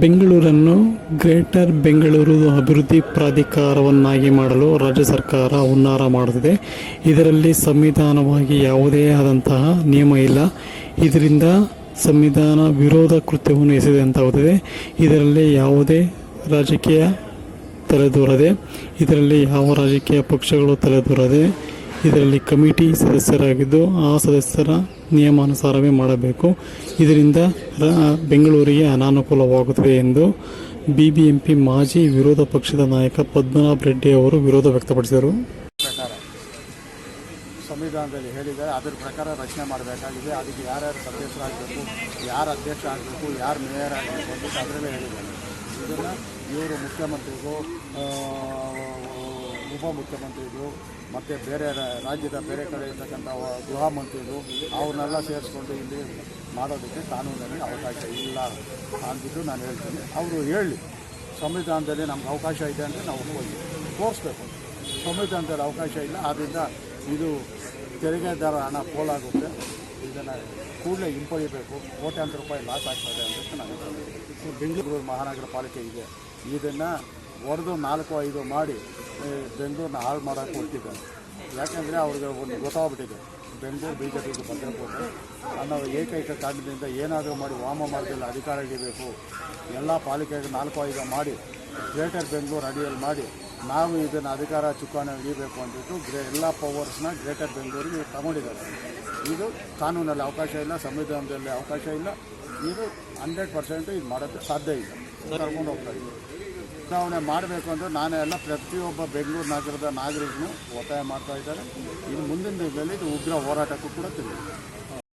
ಬೆಂಗಳೂರನ್ನು ಗ್ರೇಟರ್ ಬೆಂಗಳೂರು ಅಭಿವೃದ್ಧಿ ಪ್ರಾಧಿಕಾರವನ್ನಾಗಿ ಮಾಡಲು ರಾಜ್ಯ ಸರ್ಕಾರ ಹುನ್ನಾರ ಮಾಡುತ್ತಿದೆ. ಇದರಲ್ಲಿ ಸಂವಿಧಾನವಾಗಿ ಯಾವುದೇ ಆದಂತಹ ನಿಯಮ ಇಲ್ಲ. ಇದರಿಂದ ಸಂವಿಧಾನ ವಿರೋಧ ಕೃತ್ಯವನ್ನು ಎಸೆದಂತಾಗುತ್ತದೆ. ಇದರಲ್ಲಿ ಯಾವುದೇ ರಾಜಕೀಯ ತಲೆದೂರದೆ, ಇದರಲ್ಲಿ ಯಾವ ರಾಜಕೀಯ ಪಕ್ಷಗಳು ತಲೆದೂರದೆ ಇದರಲ್ಲಿ ಕಮಿಟಿ ಸದಸ್ಯರಾಗಿದ್ದು ಆ ಸದಸ್ಯರ ನಿಯಮಾನುಸಾರವೇ ಮಾಡಬೇಕು. ಇದರಿಂದ ಬೆಂಗಳೂರಿಗೆ ಅನಾನುಕೂಲವಾಗುತ್ತದೆ ಎಂದು ಬಿಬಿಎಂಪಿ ಮಾಜಿ ವಿರೋಧ ಪಕ್ಷದ ನಾಯಕ ಪದ್ಮನಾಭ ರೆಡ್ಡಿ ಅವರು ವಿರೋಧ ವ್ಯಕ್ತಪಡಿಸಿದರು. ಸಂವಿಧಾನದಲ್ಲಿ ಹೇಳಿದ್ದಾರೆ ಅದರ ಪ್ರಕಾರ ರಚನೆ ಮಾಡಬೇಕಾಗಿದೆ ಅದಕ್ಕೆ ಯಾರ್ಯಾರು ಸದಸ್ಯರಾಗಬೇಕು ಯಾರು ಅಧ್ಯಕ್ಷ ಆಗಬೇಕು ಯಾರು ಮೇಯರ್ ಆಗಬೇಕು ಅಂತ ಅದರಲ್ಲೇ ಹೇಳಿದ್ದಾರೆ. ಇದನ್ನು ಇವರು ಮುಖ್ಯಮಂತ್ರಿಗಳು ಆ, ಉಪಮುಖ್ಯಮಂತ್ರಿಗಳು, ಮತ್ತು ಬೇರೆ ರಾಜ್ಯದ ಬೇರೆ ಕಡೆ ಇರ್ತಕ್ಕಂಥ ಗೃಹ ಮಂತ್ರಿಗಳು ಅವ್ರನ್ನೆಲ್ಲ ಸೇರಿಸ್ಕೊಂಡು ಇಲ್ಲಿ ಮಾಡೋದಕ್ಕೆ ಕಾನೂನಲ್ಲಿ ಅವಕಾಶ ಇಲ್ಲ ಅಂದ್ಬಿಟ್ಟು ನಾನು ಹೇಳ್ತೀನಿ. ಅವರು ಹೇಳಿ, ಸಂವಿಧಾನದಲ್ಲಿ ನಮ್ಗೆ ಅವಕಾಶ ಇದೆ ಅಂದರೆ ನಾವು ಹೋಗಿ ತೋರಿಸ್ಬೇಕು. ಸಂವಿಧಾನದಲ್ಲಿ ಅವಕಾಶ ಇಲ್ಲ ಆದ್ದರಿಂದ ಇದು ತೆರಿಗೆದಾರ ಹಣ ಪೋಲಾಗುತ್ತೆ. ಇದನ್ನು ಕೂಡಲೇ ಹಿಂಪಡಿಬೇಕು ಕೋಟ್ಯಾಂತರ ರೂಪಾಯಿ ಲಾಸ್ ಆಗ್ತದೆ ಅಂತ ನಾನು. ಬೆಂಗಳೂರು ಮಹಾನಗರ ಪಾಲಿಕೆ ಇದೆ. ಇದನ್ನು ಹೊಡೆದು ನಾಲ್ಕು, ಐದು ಮಾಡಿ ಬೆಂಗಳೂರನ್ನ ಹಾಳು ಮಾಡೋಕ್ಕೆ ಹೊರಟಿದ್ದಾರೆ ಯಾಕೆಂದರೆ ಅವ್ರಿಗೆ ಒಂದು ಗೊತ್ತಾಗ್ಬಿಟ್ಟಿದೆ. ಬೆಂಗಳೂರು ಬಿ ಜೆ ಪಿಗೆ ಅನ್ನೋ ಏಕೈಕ ಕಾರಣದಿಂದ ಏನಾದರೂ ಮಾಡಿ ವಾಮ ಮಾರ್ಗದಲ್ಲಿ ಅಧಿಕಾರ ಹಿಡಿಬೇಕು. ಎಲ್ಲ ಪಾಲಿಕೆಗೆ ನಾಲ್ಕು, ಐದು ಮಾಡಿ, ಗ್ರೇಟರ್ ಬೆಂಗಳೂರು ಅಡಿಯಲ್ಲಿ ಮಾಡಿ, ನಾವು ಇದನ್ನು ಅಧಿಕಾರ ಚುಕ್ಕಾಣಿ ಹಿಡಿಯಬೇಕು ಅಂದ್ಬಿಟ್ಟು ಗ್ರೇ ಎಲ್ಲ ಪವರ್ಸ್ನ ಗ್ರೇಟರ್ ಬೆಂಗಳೂರಿಗೆ ತಗೊಂಡಿದ್ದಾರೆ. ಇದು ಕಾನೂನಲ್ಲಿ ಅವಕಾಶ ಇಲ್ಲ, ಸಂವಿಧಾನದಲ್ಲಿ ಅವಕಾಶ ಇಲ್ಲ. ಇದು ಹಂಡ್ರೆಡ್ ಪರ್ಸೆಂಟ್ ಇದು ಮಾಡೋಕ್ಕೆ ಸಾಧ್ಯ ಇಲ್ಲ. ಕರ್ಕೊಂಡು ಹೋಗ್ತಾ ಇದ್ದೀವಿ ಚುನಾವಣೆ ಮಾಡಬೇಕು ಅಂದರೆ ನಾನೇ ಎಲ್ಲ ಪ್ರತಿಯೊಬ್ಬ ಬೆಂಗಳೂರು ನಗರದ ನಾಗರಿಕನು ಒತ್ತಾಯ ಮಾಡ್ತಾ ಇದ್ದಾರೆ. ಇನ್ನು ಮುಂದಿನ ದಿನದಲ್ಲಿ ಇದು ಉಗ್ರ ಹೋರಾಟಕ್ಕೂ ಕೂಡ ತಿಳಿಯುತ್ತೆ